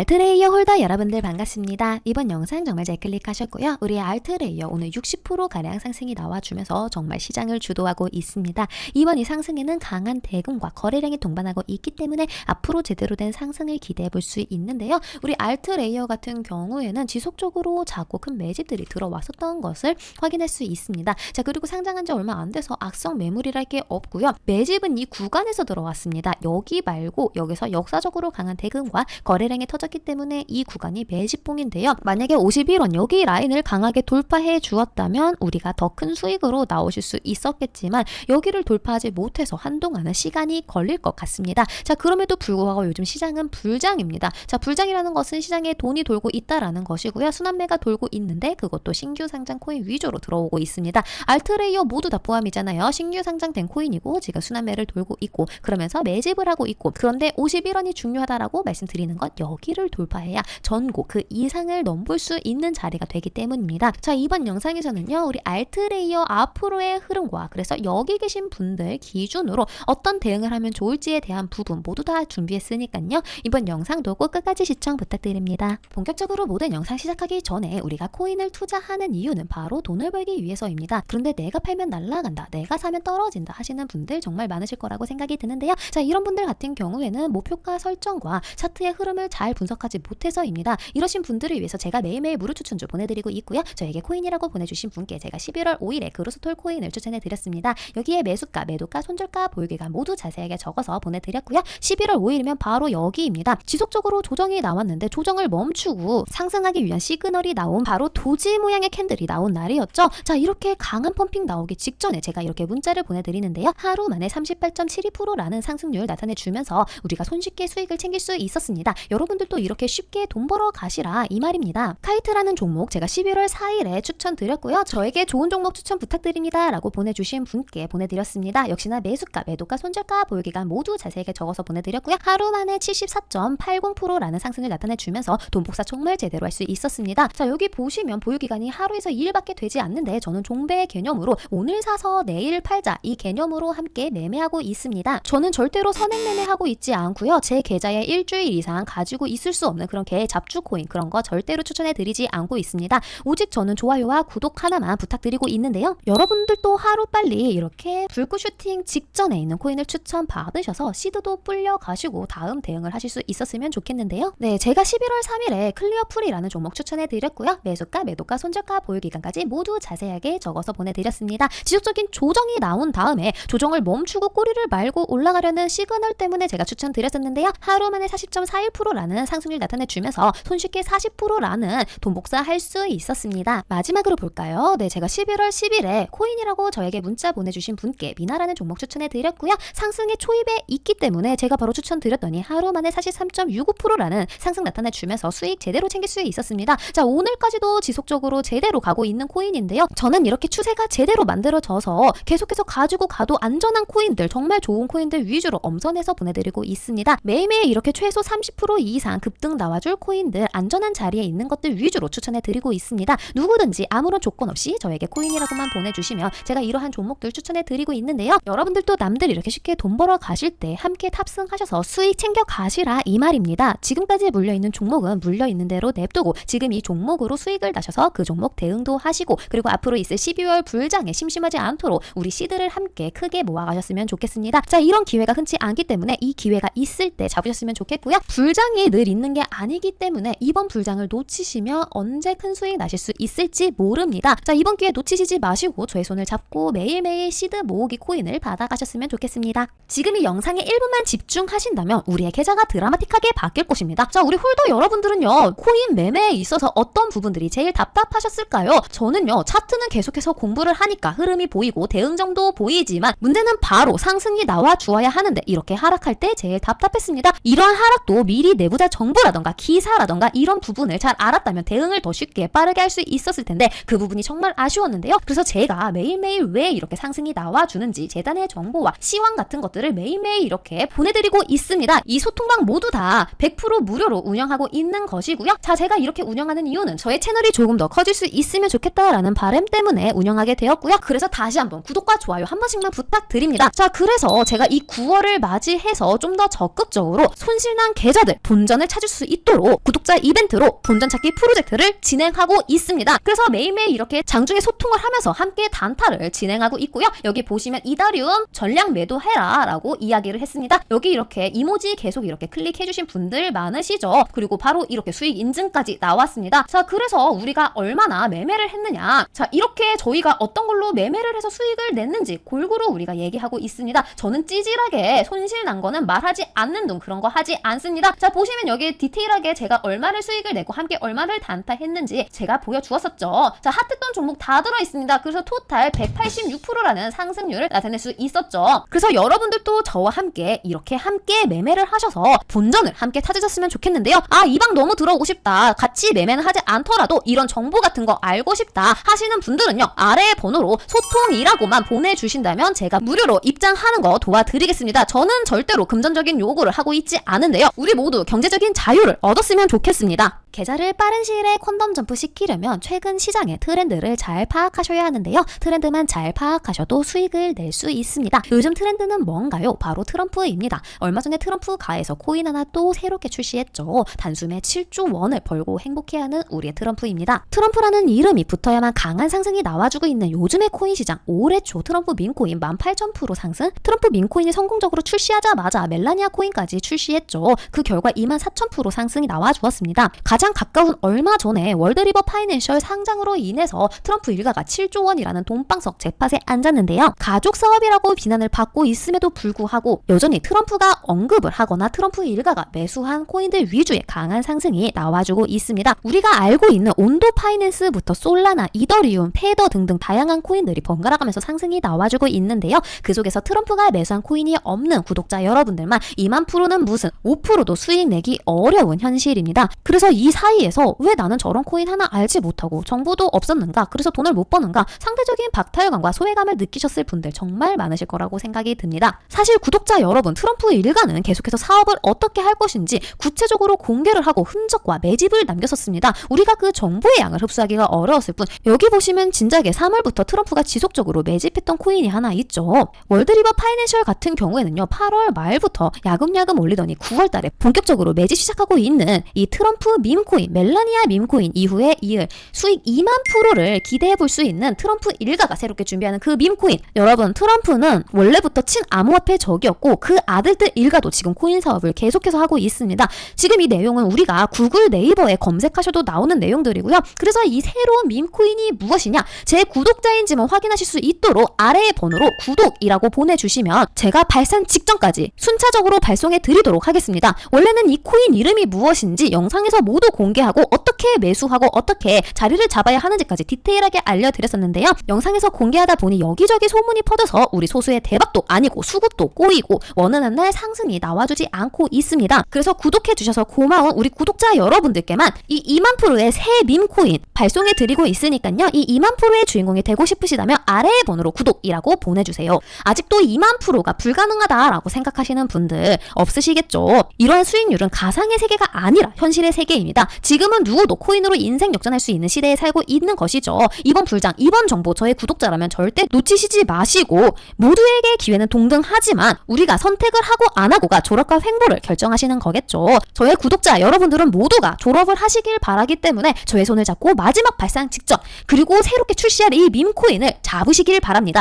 알트레이어 홀더 여러분들 반갑습니다. 이번 영상 정말 잘 클릭하셨고요. 우리 알트레이어 오늘 60%가량 상승이 나와주면서 정말 시장을 주도하고 있습니다. 이번 이 상승에는 강한 대금과 거래량이 동반하고 있기 때문에 앞으로 제대로 된 상승을 기대해 볼 수 있는데요. 우리 알트레이어 같은 경우에는 지속적으로 작고 큰 매집들이 들어왔었던 것을 확인할 수 있습니다. 자, 그리고 상장한 지 얼마 안 돼서 악성 매물이랄 게 없고요. 매집은 이 구간에서 들어왔습니다. 여기 말고 여기서 역사적으로 강한 대금과 거래량이 터졌기 때문에 이 구간이 매집봉인데요. 만약에 51원 여기 라인을 강하게 돌파해 주었다면 우리가 더 큰 수익으로 나오실 수 있었겠지만 여기를 돌파하지 못해서 한동안은 시간이 걸릴 것 같습니다. 자, 그럼에도 불구하고 요즘 시장은 불장입니다. 자, 불장이라는 것은 시장에 돈이 돌고 있다라는 것이고요. 순환매가 돌고 있는데 그것도 신규 상장 코인 위주로 들어오고 있습니다. 알트레이어 모두 다 포함이잖아요. 신규 상장된 코인이고 지금 순환매를 돌고 있고 그러면서 매집을 하고 있고 그런데 51원이 중요하다라고 말씀드리는 건 여기를 돌파해야 전고 그 이상을 넘볼 수 있는 자리가 되기 때문입니다. 자 이번 영상에서는요 우리 알트 레이어 앞으로의 흐름과 그래서 여기 계신 분들 기준으로 어떤 대응을 하면 좋을지에 대한 부분 모두 다 준비했으니까요 이번 영상도 꼭 끝까지 시청 부탁드립니다. 본격적으로 모든 영상 시작하기 전에 우리가 코인을 투자하는 이유는 바로 돈을 벌기 위해서입니다. 그런데 내가 팔면 날라간다, 내가 사면 떨어진다 하시는 분들 정말 많으실 거라고 생각이 드는데요. 자 이런 분들 같은 경우에는 목표가 설정과 차트의 흐름을 잘 분석 하지 못해서입니다. 이러신 분들을 위해서 제가 매일매일 무료 추천주 보내드리고 있고요. 저에게 코인이라고 보내주신 분께 제가 11월 5일에 그로스톨 코인을 추천해드렸습니다. 여기에 매수가, 매도가, 손절가, 보유기가 모두 자세하게 적어서 보내드렸고요. 11월 5일이면 바로 여기입니다. 지속적으로 조정이 나왔는데 조정을 멈추고 상승하기 위한 시그널이 나온 바로 도지 모양의 캔들이 나온 날이었죠. 자 이렇게 강한 펌핑 나오기 직전에 제가 이렇게 문자를 보내드리는데요. 하루 만에 38.72%라는 상승률 나타내주면서 우리가 손쉽게 수익을 챙길 수 있었습니다. 여러분들도 이렇게 쉽게 돈 벌어 가시라 이 말입니다. 카이트라는 종목 제가 11월 4일에 추천드렸고요. 저에게 좋은 종목 추천 부탁드립니다. 라고 보내주신 분께 보내드렸습니다. 역시나 매수가, 매도가, 손절가, 보유기간 모두 자세하게 적어서 보내드렸고요. 하루 만에 74.80%라는 상승을 나타내주면서 돈 복사 정말 제대로 할 수 있었습니다. 자 여기 보시면 보유기간이 하루에서 2일밖에 되지 않는데 저는 종배 개념으로 오늘 사서 내일 팔자 이 개념으로 함께 매매하고 있습니다. 저는 절대로 선행 매매하고 있지 않고요. 제 계좌에 일주일 이상 가지고 있을 수 없는 그런 개 잡주 코인 그런 거 절대로 추천해 드리지 않고 있습니다. 오직 저는 좋아요와 구독 하나만 부탁드리고 있는데요. 여러분들도 하루 빨리 이렇게 불꽃 슈팅 직전에 있는 코인을 추천 받으셔서 시드도 불려 가시고 다음 대응을 하실 수 있었으면 좋겠는데요. 네, 제가 11월 3일에 클리어 풀이라는 종목 추천해 드렸고요. 매수가, 매도가, 손절가, 보유 기간까지 모두 자세하게 적어서 보내 드렸습니다. 지속적인 조정이 나온 다음에 조정을 멈추고 꼬리를 말고 올라가려는 시그널 때문에 제가 추천드렸었는데요. 하루 만에 40.41%라는 상승률 나타내주면서 손쉽게 40%라는 돈 복사할 수 있었습니다. 마지막으로 볼까요? 네, 제가 11월 10일에 코인이라고 저에게 문자 보내주신 분께 미나라는 종목 추천해 드렸고요. 상승의 초입에 있기 때문에 제가 바로 추천드렸더니 하루 만에 43.65%라는 상승 나타내주면서 수익 제대로 챙길 수 있었습니다. 자, 오늘까지도 지속적으로 제대로 가고 있는 코인인데요. 저는 이렇게 추세가 제대로 만들어져서 계속해서 가지고 가도 안전한 코인들, 정말 좋은 코인들 위주로 엄선해서 보내드리고 있습니다. 매일매일 이렇게 최소 30% 이상 급등 나와줄 코인들, 안전한 자리에 있는 것들 위주로 추천해 드리고 있습니다. 누구든지 아무런 조건 없이 저에게 코인이라고만 보내주시면 제가 이러한 종목들 추천해 드리고 있는데요. 여러분들도 남들 이렇게 쉽게 돈 벌어 가실 때 함께 탑승하셔서 수익 챙겨 가시라 이 말입니다. 지금까지 물려있는 종목은 물려있는 대로 냅두고 지금 이 종목으로 수익을 나셔서 그 종목 대응도 하시고 그리고 앞으로 있을 12월 불장에 심심하지 않도록 우리 시드를 함께 크게 모아가셨으면 좋겠습니다. 자 이런 기회가 흔치 않기 때문에 이 기회가 있을 때 잡으셨으면 좋겠고요. 불장이 늘 있는 게 아니기 때문에 이번 불장을 놓치시면 언제 큰 수익 나실 수 있을지 모릅니다. 자 이번 기회 놓치시지 마시고 저의 손을 잡고 매일매일 시드 모으기 코인을 받아가셨으면 좋겠습니다. 지금 이 영상에 1분만 집중하신다면 우리의 계좌가 드라마틱하게 바뀔 것입니다. 자 우리 홀더 여러분들은요 코인 매매에 있어서 어떤 부분들이 제일 답답하셨을까요? 저는요 차트는 계속해서 공부를 하니까 흐름이 보이고 대응정도 보이지만 문제는 바로 상승이 나와 주어야 하는데 이렇게 하락할 때 제일 답답했습니다. 이러한 하락도 미리 내부자 정 보라던가 기사라던가 이런 부분을 잘 알았다면 대응을 더 쉽게 빠르게 할 수 있었을 텐데 그 부분이 정말 아쉬웠는데요. 그래서 제가 매일매일 왜 이렇게 상승이 나와 주는지 재단의 정보와 시황 같은 것들을 매일매일 이렇게 보내드리고 있습니다. 이 소통방 모두 다 100% 무료로 운영하고 있는 것이고요. 자, 제가 이렇게 운영하는 이유는 저의 채널이 조금 더 커질 수 있으면 좋겠다라는 바람 때문에 운영하게 되었고요. 그래서 다시 한번 구독과 좋아요 한 번씩만 부탁드립니다. 자, 그래서 제가 이 9월을 맞이해서 좀 더 적극적으로 손실난 계좌들, 본전을 찾을 수 있도록 구독자 이벤트로 본전 찾기 프로젝트를 진행하고 있습니다. 그래서 매일매일 이렇게 장중에 소통을 하면서 함께 단타를 진행하고 있고요. 여기 보시면 이다리움 전량 매도해라 라고 이야기를 했습니다. 여기 이렇게 이모지 계속 이렇게 클릭해주신 분들 많으시죠? 그리고 바로 이렇게 수익 인증까지 나왔습니다. 자, 그래서 우리가 얼마나 매매를 했느냐. 자, 이렇게 저희가 어떤 걸로 매매를 해서 수익을 냈는지 골고루 우리가 얘기하고 있습니다. 저는 찌질하게 손실 난 거는 말하지 않는 둥 그런 거 하지 않습니다. 자, 보시면 여기 디테일하게 제가 얼마를 수익을 내고 함께 얼마를 단타했는지 제가 보여주었었죠. 자, 핫했던 종목 다 들어있습니다. 그래서 토탈 186%라는 상승률을 나타낼 수 있었죠. 그래서 여러분들도 저와 함께 이렇게 함께 매매를 하셔서 본전을 함께 찾으셨으면 좋겠는데요. 아, 이 방 너무 들어오고 싶다. 같이 매매는 하지 않더라도 이런 정보 같은 거 알고 싶다 하시는 분들은요. 아래의 번호로 소통이라고만 보내주신다면 제가 무료로 입장하는 거 도와드리겠습니다. 저는 절대로 금전적인 요구를 하고 있지 않은데요. 우리 모두 경제적인 자유를 얻었으면 좋겠습니다. 계좌를 빠른 시일 에 콘덤 점프 시키려면 최근 시장의 트렌드를 잘 파악하셔야 하는데요. 트렌드만 잘 파악하셔도 수익을 낼 수 있습니다. 요즘 트렌드는 뭔가요? 바로 트럼프입니다. 얼마 전에 트럼프 가에서 코인 하나 또 새롭게 출시했죠. 단숨에 7조 원을 벌고 행복해하는 우리의 트럼프입니다. 트럼프라는 이름이 붙어야만 강한 상승이 나와주고 있는 요즘의 코인 시장 올해 초 트럼프 민코인 18,000% 상승 트럼프 민코인이 성공적으로 출시하자마자 멜라니아 코인까지 출시했죠. 그 결과 24,000% 상승이 나와 주었습니다. 가장 가까운 얼마 전에 월드리버 파이낸셜 상장으로 인해서 트럼프 일가가 7조 원이라는 돈방석 재팟에 앉았는데요. 가족 사업이라고 비난을 받고 있음에도 불구하고 여전히 트럼프가 언급을 하거나 트럼프 일가가 매수한 코인들 위주의 강한 상승이 나와주고 있습니다. 우리가 알고 있는 온도 파이낸스부터 솔라나, 이더리움, 테더 등등 다양한 코인들이 번갈아 가면서 상승이 나와주고 있는데요. 그 속에서 트럼프가 매수한 코인이 없는 구독자 여러분들만 2만 프로는 무슨 5%도 수익 내기 어려운 현실입니다. 그래서 이 사이에서 왜 나는 저런 코인 하나 알지 못하고 정보도 없었는가? 그래서 돈을 못 버는가? 상대적인 박탈감과 소외감을 느끼셨을 분들 정말 많으실 거라고 생각이 듭니다. 사실 구독자 여러분, 트럼프 일가는 계속해서 사업을 어떻게 할 것인지 구체적으로 공개를 하고 흔적과 매집을 남겼었습니다. 우리가 그 정보의 양을 흡수하기가 어려웠을 뿐 여기 보시면 진작에 3월부터 트럼프가 지속적으로 매집했던 코인이 하나 있죠. 월드리버 파이낸셜 같은 경우에는요. 8월 말부터 야금야금 올리더니 9월 달에 본격적으로 매집 시작하고 있는 이 트럼프 밈코인, 멜라니아 밈코인 이후에 이을 수익 2만 프로를 기대해 볼 수 있는 트럼프 일가가 새롭게 준비하는 그 밈코인. 여러분, 트럼프는 원래부터 친암호화폐 적이었고 그 아들들 일가도 지금 코인 사업을 계속해서 하고 있습니다. 지금 이 내용은 우리가 구글 네이버에 검색하셔도 나오는 내용들이고요. 그래서 이 새로운 밈코인이 무엇이냐? 제 구독자인지만 확인하실 수 있도록 아래의 번호로 구독이라고 보내주시면 제가 발산 직전까지 순차적으로 발송해 드리도록 하겠습니다. 원래는 이 코인 이름이 무엇인지 영상에서 모두 공개하고 어떻게 매수하고 어떻게 자리를 잡아야 하는지까지 디테일하게 알려드렸었는데요. 영상에서 공개하다 보니 여기저기 소문이 퍼져서 우리 소수의 대박도 아니고 수급도 꼬이고 원하는 날 상승이 나와주지 않고 있습니다. 그래서 구독해 주셔서 고마운 우리 구독자 여러분들께만 이 2만 프로의 새 밈코인 발송해 드리고 있으니까요. 이 2만 프로의 주인공이 되고 싶으시다면 아래의 번호로 구독이라고 보내주세요. 아직도 2만 프로가 불가능하다라고 생각하시는 분들 없으시겠죠? 이러한 수익률은 가 상의 세계가 아니라 현실의 세계입니다. 지금은 누구도 코인으로 인생 역전할 수 있는 시대에 살고 있는 것이죠. 이번 불장, 이번 정보 저의 구독자라면 절대 놓치시지 마시고 모두에게 기회는 동등하지만 우리가 선택을 하고 안 하고가 졸업과 횡보를 결정하시는 거겠죠. 저의 구독자 여러분들은 모두가 졸업을 하시길 바라기 때문에 저의 손을 잡고 마지막 발상 직전 그리고 새롭게 출시할 이 밈코인을 잡으시길 바랍니다.